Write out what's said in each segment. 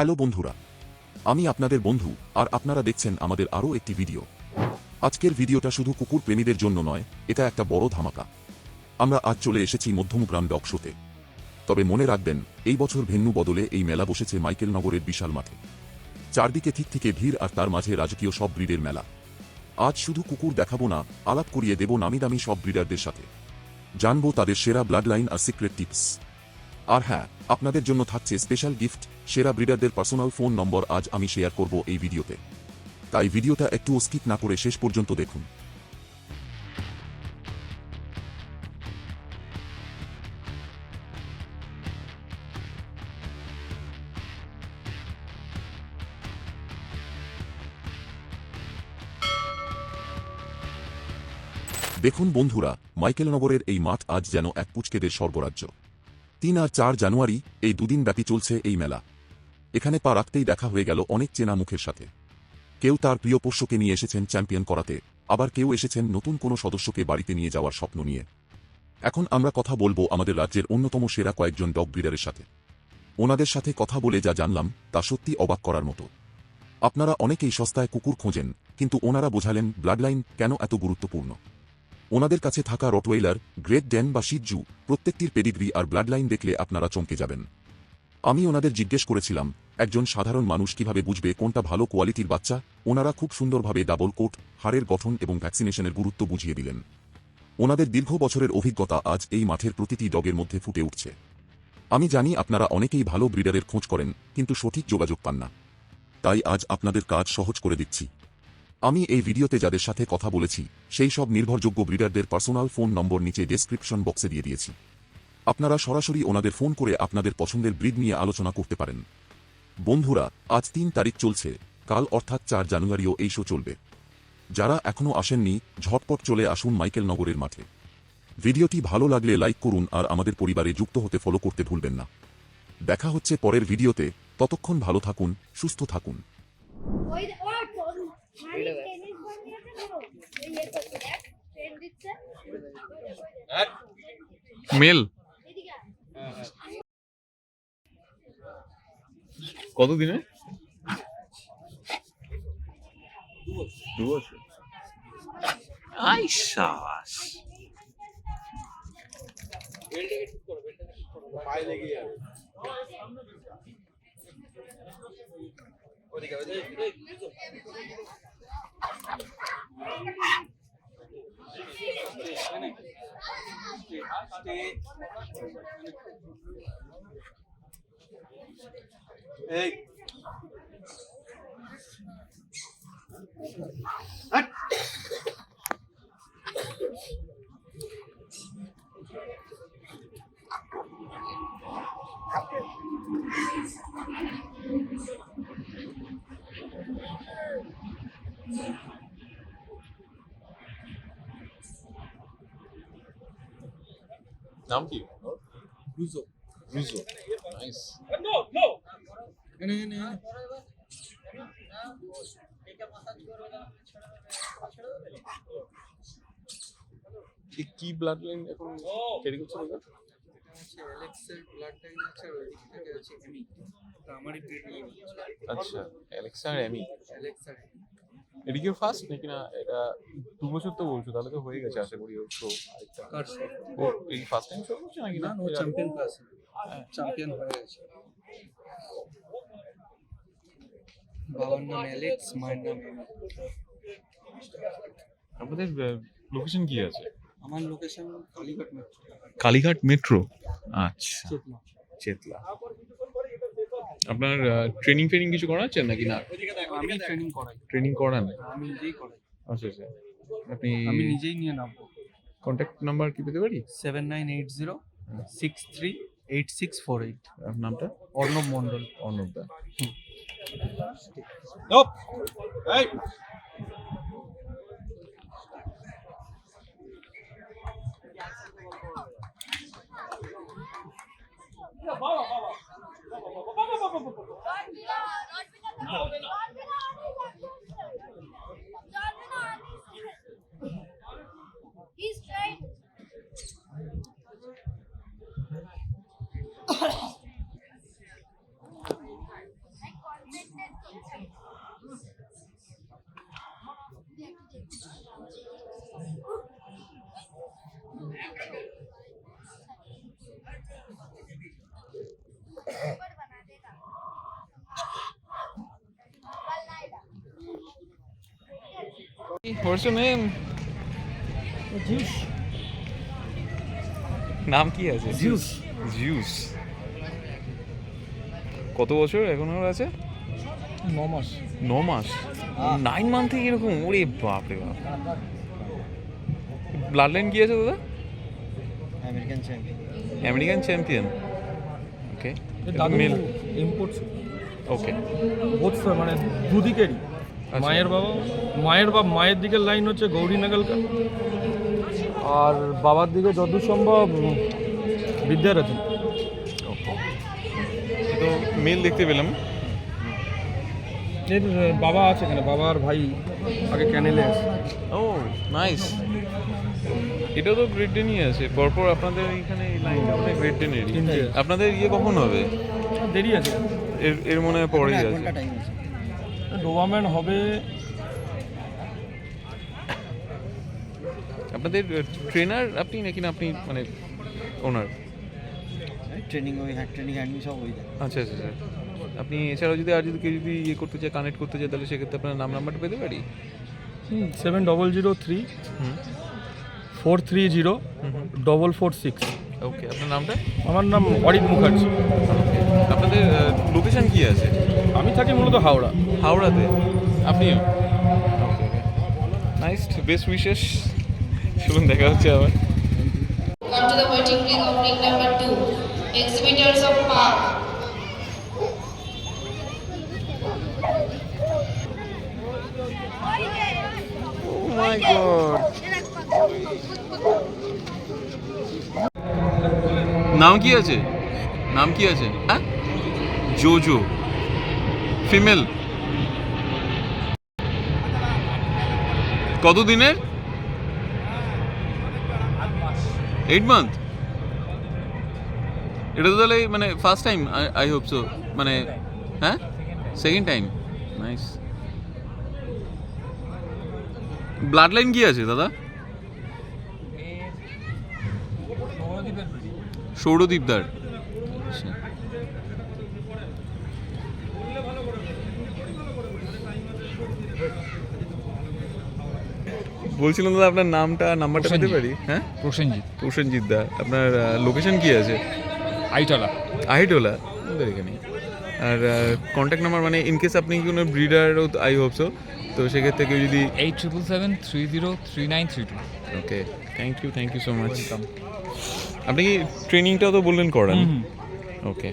Hello বন্ধুরা, আমি আপনাদের বন্ধু আর আপনারা দেখছেন আমাদের আরও একটি ভিডিও। আজকের ভিডিওটা শুধু কুকুর প্রেমীদের জন্য নয়, এটা একটা বড় ধামাকা। আমরা আজ চলে এসেছি মধ্যমগ্রাম ডগ শোতে। তবে মনে রাখবেন, এই বছর ভেন্যু বদলে এই মেলা বসেছে মাইকেল নগরের বিশাল মাঠে। চারদিকে ঠিক থেকে ভিড় আর তার মাঝে রাজকীয় সব ব্রিডের মেলা। আজ শুধু কুকুর দেখাবো না, আলাপ করিয়ে দেব নামি দামি সব ব্রিডারদের সাথে। জানব তাদের সেরা ব্লাড লাইন আর সিক্রেট টিপস। আর হ্যাঁ আপনাদের জন্য থাকছে স্পেশাল গিফট সেরা ব্রিডারদের পার্সোনাল ফোন নম্বর আজ আমি শেয়ার করব এই ভিডিওতে। তাই ভিডিওটা একটু স্কিপ না করে শেষ পর্যন্ত দেখুন। দেখুন বন্ধুরা, মাইকেলনগরের এই মাঠ আজ যেন এক পুচকেদের স্বর্গরাজ্য। তিন আর চার জানুয়ারি, এই দুদিন ব্যাপী চলছে এই মেলা। এখানে পা রাখতেই দেখা হয়ে গেল অনেক চেনা মুখের সাথে। কেউ তার প্রিয় পোষ্যকে নিয়ে এসেছেন চ্যাম্পিয়ন করাতে, আবার কেউ এসেছেন নতুন কোনো সদস্যকে বাড়িতে নিয়ে যাওয়ার স্বপ্ন নিয়ে। এখন আমরা কথা বলব আমাদের রাজ্যের অন্যতম সেরা কয়েকজন ডগ ব্রিডারের সাথে। ওনাদের সাথে কথা বলে যা জানলাম, তা সত্যি অবাক করার মতো। আপনারা অনেকেই সস্তায় কুকুর খোঁজেন, কিন্তু ওনারা বোঝালেন ব্লাডলাইন কেন এত গুরুত্বপূর্ণ। ওনাদের কাছে থাকা রটওয়েলার, গ্রেট ডেন বা শিজু প্রত্যেকটির পেডিগ্রি আর ব্লাডলাইন দেখলে আপনারা চমকে যাবেন। আমি ওনাদের জিজ্ঞেস করেছিলাম, একজন সাধারণ মানুষ কীভাবে বুঝবে কোনটা ভালো কোয়ালিটির বাচ্চা? ওনারা খুব সুন্দরভাবে ডাবল কোট হাড়ের গঠন এবং ভ্যাকসিনেশনের গুরুত্ব বুঝিয়ে দিলেন। ওনাদের দীর্ঘ বছরের অভিজ্ঞতা আজ এই মাঠের প্রতিটি ডগের মধ্যে ফুটে উঠছে। আমি জানি আপনারা অনেকেই ভালো ব্রিডারের খোঁজ করেন, কিন্তু সঠিক যোগাযোগ পান না। তাই আজ আপনাদের কাজ সহজ করে দিচ্ছি। আমি এই ভিডিওতে যাদের সাথে কথা বলেছি, সেই সব নির্ভরযোগ্য ব্রিডারদের পার্সোনাল ফোন নম্বর নিচে ডেসক্রিপশন বক্সে দিয়ে দিয়েছি। আপনারা সরাসরি ওনাদের ফোন করে আপনাদের পছন্দের ব্রিড নিয়ে আলোচনা করতে পারেন। বন্ধুরা আজ তিন তারিখ চলছে। কাল অর্থাৎ চার জানুয়ারিও এই শো চলবে। যারা এখনও আসেননি ঝটপট চলে আসুন মাইকেল নগরের মাঠে। ভিডিওটি ভালো লাগলে লাইক করুন আর আমাদের পরিবারে যুক্ত হতে ফলো করতে ভুলবেন না। দেখা হচ্ছে পরের ভিডিওতে। ততক্ষণ ভালো থাকুন সুস্থ থাকুন। মেল। কত দিনে দু বছর। আই সাবাস। এই নাম কি রুজো রুজো নাইস কি ব্লাড লাইন এখন ক্যারি করছে অ্যালেক্সের ব্লাড লাইন আছে আর এমি আচ্ছা অ্যালেক্সা আর এমি এটা কি ফার্স্ট নাকি না? এটা দু বছর তো বলছো তাহলে তো হয়ে গেছে আশা করি ওর শো ও এই ফার্স্ট টাইম শো করছে নাকি না ও চ্যাম্পিয়ন ক্লাস চ্যাম্পিয়ন হয়ে গেছে। বাবার নাম অ্যালেক্স মায়ের নাম আপনাদের লোকেশন কি আছে? আমার location Kalighat metro Kalighat metro আচ্ছা। চেতলা। আপনার ট্রেনিং ট্রেনিং কিছু করাচ্ছেন নাকি না? আমি ট্রেনিং করাই। ট্রেনিং করান? আমি নিজেই করাই। আচ্ছা আচ্ছা। আপনি আমি নিজেই নিয়ে নামবো। কন্ট্যাক্ট নাম্বার কি পেতে পারি? Seven nine eight zero six three eight six four eight আপনার নামটা? Arnab Mondal অর্ণবদা He's What's your name? নাম কি আছে? জিউস জিউস কত বছর এখন ওর আছে ন মাস। ন মাস? নাইন মান্থে এরকম? ওরে বাপ রে বাপ। ব্লাড লাইন কি আছে দাদা? American champion American champion okay male import okay both মানে দুদিকেরই। মায়ের বাবা? মায়ের বাবা মায়ের দিকের লাইন হচ্ছে গৌরী নাগালকার। আর বাবার দিকে যত সম্ভব ওকে তো মেল দেখতে পেলাম। এর বাবা আছে এখানে বাবা আর ভাই আগে ক্যানেলে আছে। ও নাইস এটা তো গ্রেড টেনই আছে পরপর আপনাদের এখানে এই লাইনটা মানে গ্রেড টেনেরই আপনাদের ইয়ে কখন হবে? দেরি আছে। এর এর মনে হয় পরেই আছে। ডোভারম্যান হবে। আপনাদের ট্রেনার আপনি নাকি না আপনি মানে ওনার ট্রেনিং ওই হ্যাঁ ট্রেনিং হ্যান্ডিং সব ওই আচ্ছা আচ্ছা আচ্ছা। আপনি এছাড়াও যদি আর যদি কেউ যদি ইয়ে করতে চায় কানেক্ট করতে চায় তাহলে সেক্ষেত্রে আপনার নাম নাম্বারটা পেতে পারি? Seven double zero three hmm. Four three zero double four six okay আপনার নামটা? আমার নাম অরিত মুখার্জি। ওকে আপনাদের লোকেশন কি আছে? আমি থাকি মূলত হাওড়া। হাওড়াতে? আপনিও নাইস্ট বেস্ট বিশেষ চলুন দেখা হচ্ছে আবার। নাম কি আছে? নাম কি আছে? হ্যাঁ? জোজো। ফিমেল? কত দিনের এইট মান্থ এটা তো তাহলে মানে first time I hope so মানে হ্যাঁ? Second time nice blood line কি আছে, দাদা? সৌরদীপদার। বলছিলাম দাদা আপনার নামটা নাম্বারটা পেতে পারি? হ্যাঁ? প্রসেনজিৎ। প্রসেনজিৎ দা আপনার লোকেশন কি আছে? আইটলা। আমাদের এখানে আর কন্ট্যাক্ট নাম্বার মানে ইন কেস আপনি কোনো ব্রিডারও আই হোপ সো তো সেক্ষেত্রে কেউ যদি eight triple seven three zero three nine three two. Okay thank you thank you so much আপনি কি ট্রেনিংটাও তো বললেন করান? ওকে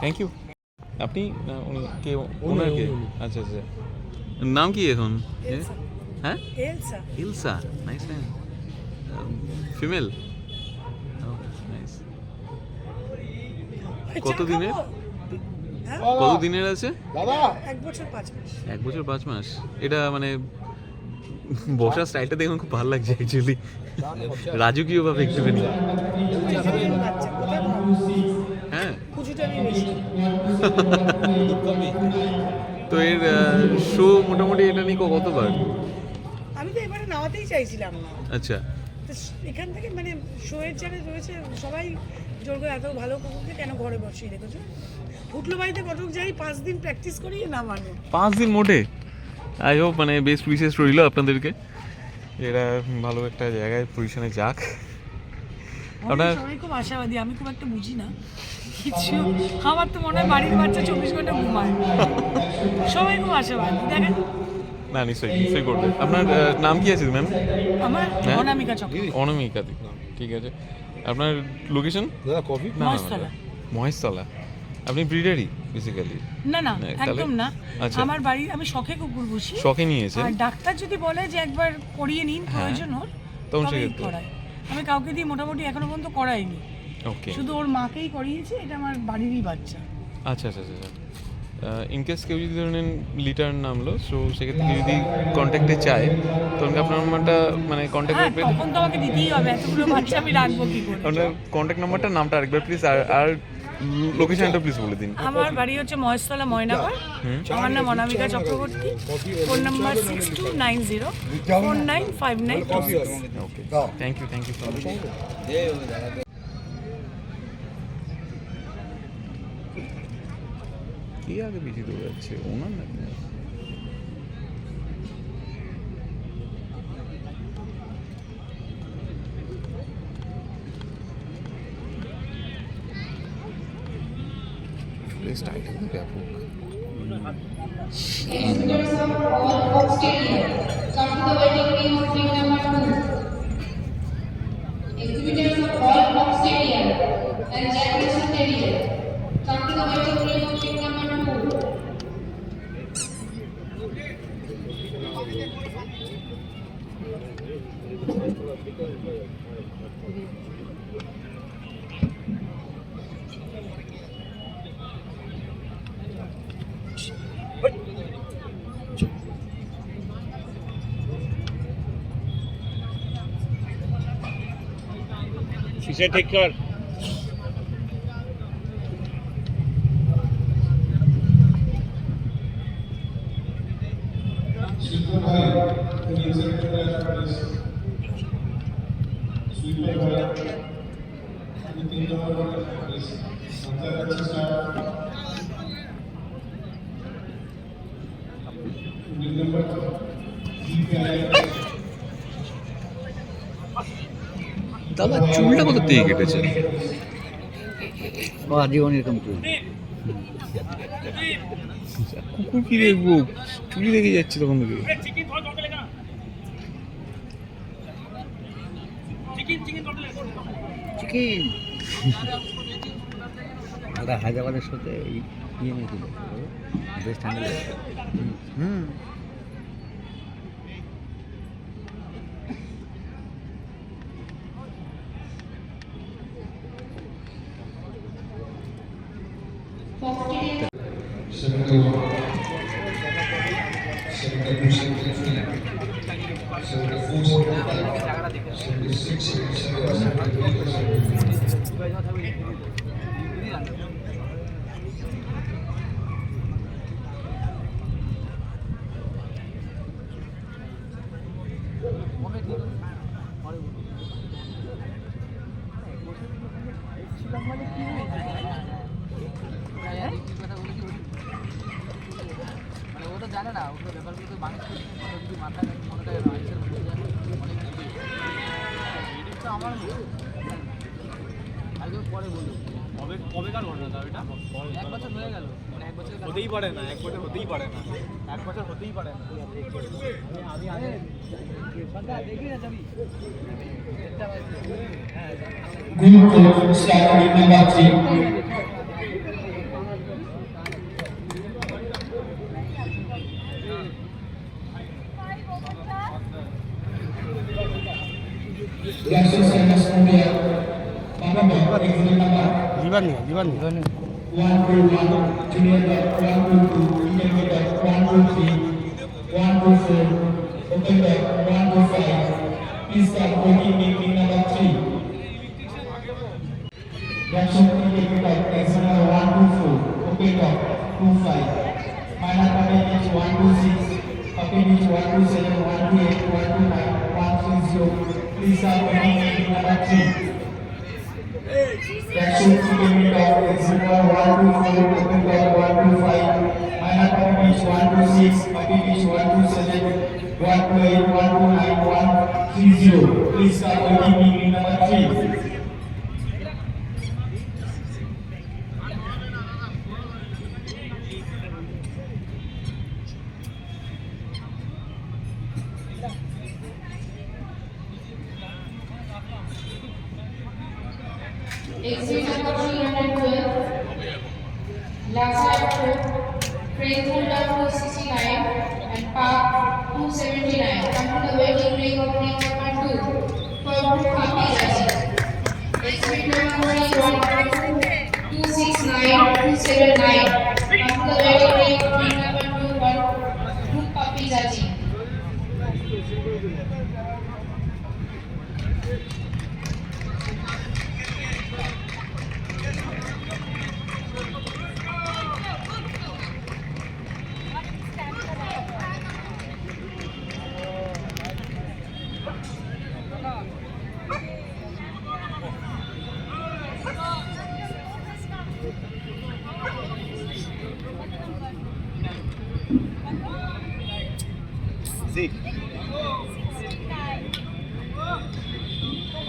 থ্যাংক ইউ আপনি কে ওনার কে? আচ্ছা আচ্ছা। নাম কি এখন? হ্যাঁ Elsa Ilsa nice name female nice কত দিনের? কত দিনের আছে? এক বছর পাঁচ মাস। এক বছর পাঁচ মাস। এটা মানে বসার স্টাইলটা দেখুন খুব ভালো লাগছে অ্যাকচুয়ালি রাজকীয় ভাবে একটুখানি? হ্যাঁ। তো এর শো মোটামুটি এটা নিয়ে ক- কতবার? তো চাইছিলাম না। আচ্ছা। তো এখান থেকে মানে শোয়ের যারা রয়েছে সবাই জোর করে এত ভালো কুকুরকে কেন ঘরে বসিয়ে রেখেছো? ফুটলো বাড়িতে কটক যাই পাঁচ দিন প্র্যাকটিস করি না মানে। পাঁচ দিন মোটে? আই হোপ মানে বেস্ট উইশেস রইল আপনাদেরকে। এরা ভালো একটা জায়গায় পজিশনে যাক। সবাই খুব আশাবাদী আমি খুব একটা বুঝি না। কিছু আমার তো মনে হয় বাড়ির বাচ্চা চব্বিশ ঘণ্টা ঘুমায়। সবাই খুব আশাবাদী। দেখেন না নিশ্চয়ই নিশ্চয়ই করবে। আপনার নাম কি আছে ম্যাম আমার হ্যাঁ? অনামিকা চক্র। অনমিকা দি ঠিক আছে। আপনার লোকেশন মহেশতলা। মহেশতলা। আপনি ব্রিডারই বেসিক্যালি না না না, একদম না। আচ্ছা। আমার বাড়ি আমি শখে কুকুর পুষি শখে নিয়েছেন? আর ডাক্তার যদি বলে যে একবার করিয়ে নিন প্রয়োজন ওর হ্যাঁ। তখন সেক্ষেত্রে? আমি কাউকে দিয়ে মোটামুটি এখনও পর্যন্ত করাইনি। ওকে শুধু ওর মাকেই করিয়েছি এটা আমার বাড়িরই বাচ্চা। আচ্ছা আচ্ছা আচ্ছা। ইন কেস কেউ যদি ধরেন লিটার নামলো সো সেক্ষেত্রে যদি কন্ট্যাক্টে চায় তখন কি আপনার নাম্বারটা মানে কন্ট্যাক্ট করবে তখন তো আমাকে দিতেই হবে এতগুলো বাচ্চা আমি রাখব কি করে? আপনার কন্ট্যাক্ট নাম্বারটা নামটা আরেকবার প্লিজ আর আর লোকেশনটা প্লিজ বলে দিন। আমার বাড়ি হচ্ছে মহেশতলা ময়নাগর আমার নাম Anamika Chakraborty. Phone number six two nine zero four nine five nine two six okay thank you thank you so much কি আগে বেশি দৌড়াচ্ছে ওনার নাকি স্টাইলটা কিন্তু ব্যাপক Exhibitors of all box stadium and Jack Russell Stadium. Size tekrar. দাদা চুলটা কত থেকে কেটেছে ও আজীবন এরকম চুল কুকুর কি দেখব চুলি দেখে যাচ্ছি তখন থেকে। চিকেন হায়দ্রাবাদের সাথে ইয়ে নিয়েছিল বেশ ঠান্ডা হুম। হতেই পারে না এক বছর হতেই পারে না এক বছর হতেই পারে না four, start with number three. Reaction service हो गया मामा बैक एक मिनट मामा जीवन नहीं जीवन नहीं one two one junior back one two two intermediate back one two three one two four open back one two five please start working making number three reaction intermediate back external one two four open back two five minor puppet pitch 126, puppet pitch 127, 128, 129, 130, বিশাল জানাচ্ছি একশো kilometre zero one two four kilometre one two five Mayapur beach one two six puppy beach one two seven one two eight one two nine one three zero please come Saturday night. Six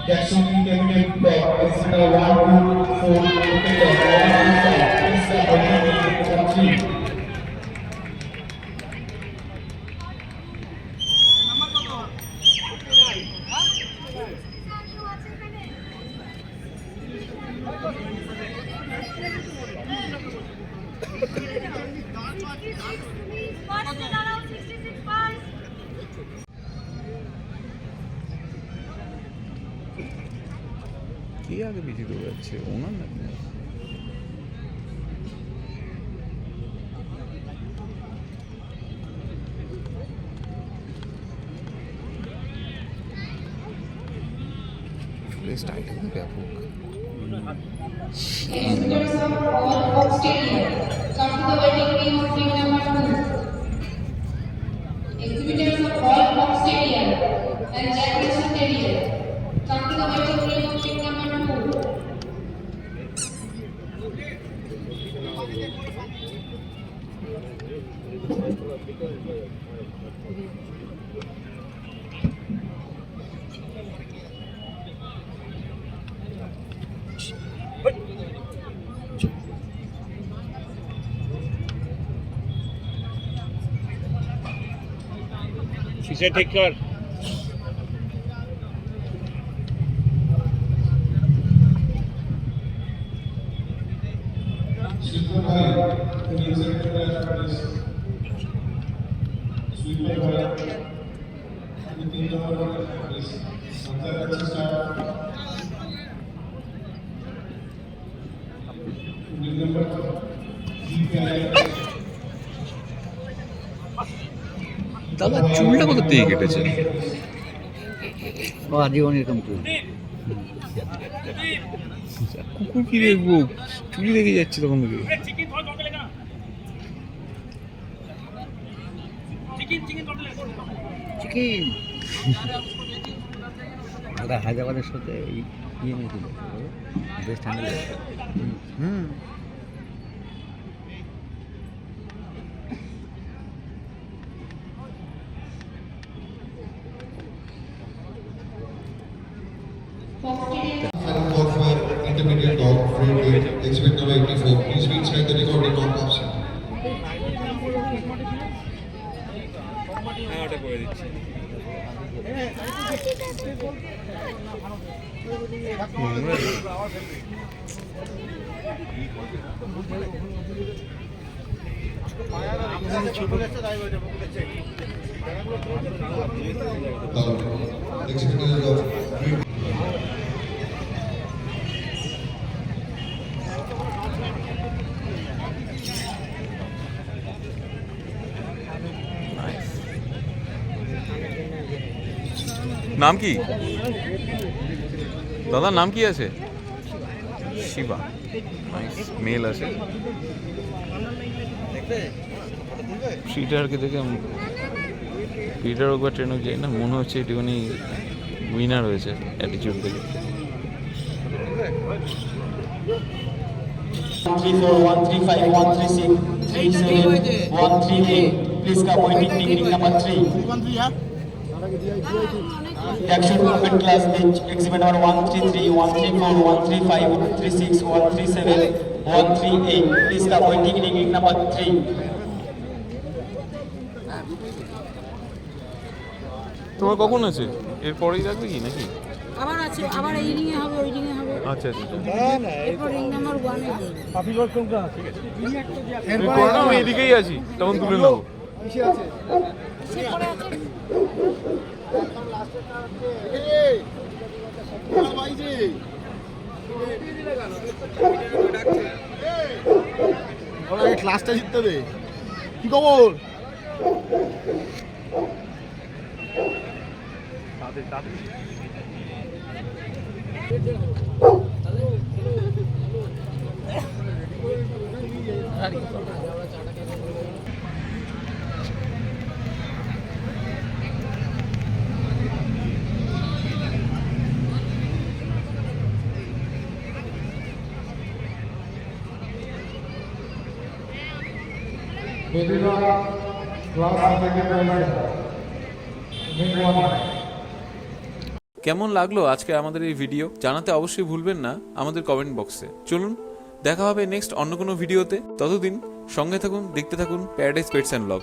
Jackson Capital Bank is now 1 2 4 5 6 7 8 style ব্যাপক Bize tekrar দাদা চুলটা কত থেকে কেটেছে? ও আজীবন এরকম তুই কুকুর কি দেখব? চুলি দেখে যাচ্ছে তখন থেকে। চিকেন। দাদা হায়দ্রাবাদের সাথে ইয়ে নিয়েছিল best handle hmm. 24. Please be inside the recording on box. Next minute of নাম কি? দাদার নাম কি আছে? শিবা। মেল আছে। পিটারকে দেখে পিটার ওকে ট্রেনে যাই না মনে হচ্ছে এটি উনি উইনার হয়েছে অ্যাটিচিউড দেখে। Please cup waiting ticket number three three Action movement class bench exhibit number one three three one three four one three five one three six one three seven one three eight. Please come waiting ring number three. তোমার কখন আছে এরপরেই রাখবে কি নাকি আবার আছে আবার এই রিংয়ে হবে ওই রিংয়ে হবে আচ্ছা আচ্ছা এরপর রিং নাম্বার ওয়ানে এরপর না আমি এদিকেই আছি তখন তুলে নেব ক্লাসটা জিততে হবে কি খবর কেমন লাগল আজকে আমাদের এই ভিডিও? জানাতে অবশ্যই ভুলবেন না, আমাদের কমেন্ট বক্সে চলুন, দেখা হবে নেক্সট অন্য কোনো ভিডিওতে ততদিন সঙ্গে থাকুন, দেখতে থাকুন প্যারাডাইস পেটস অ্যান্ড ব্লগ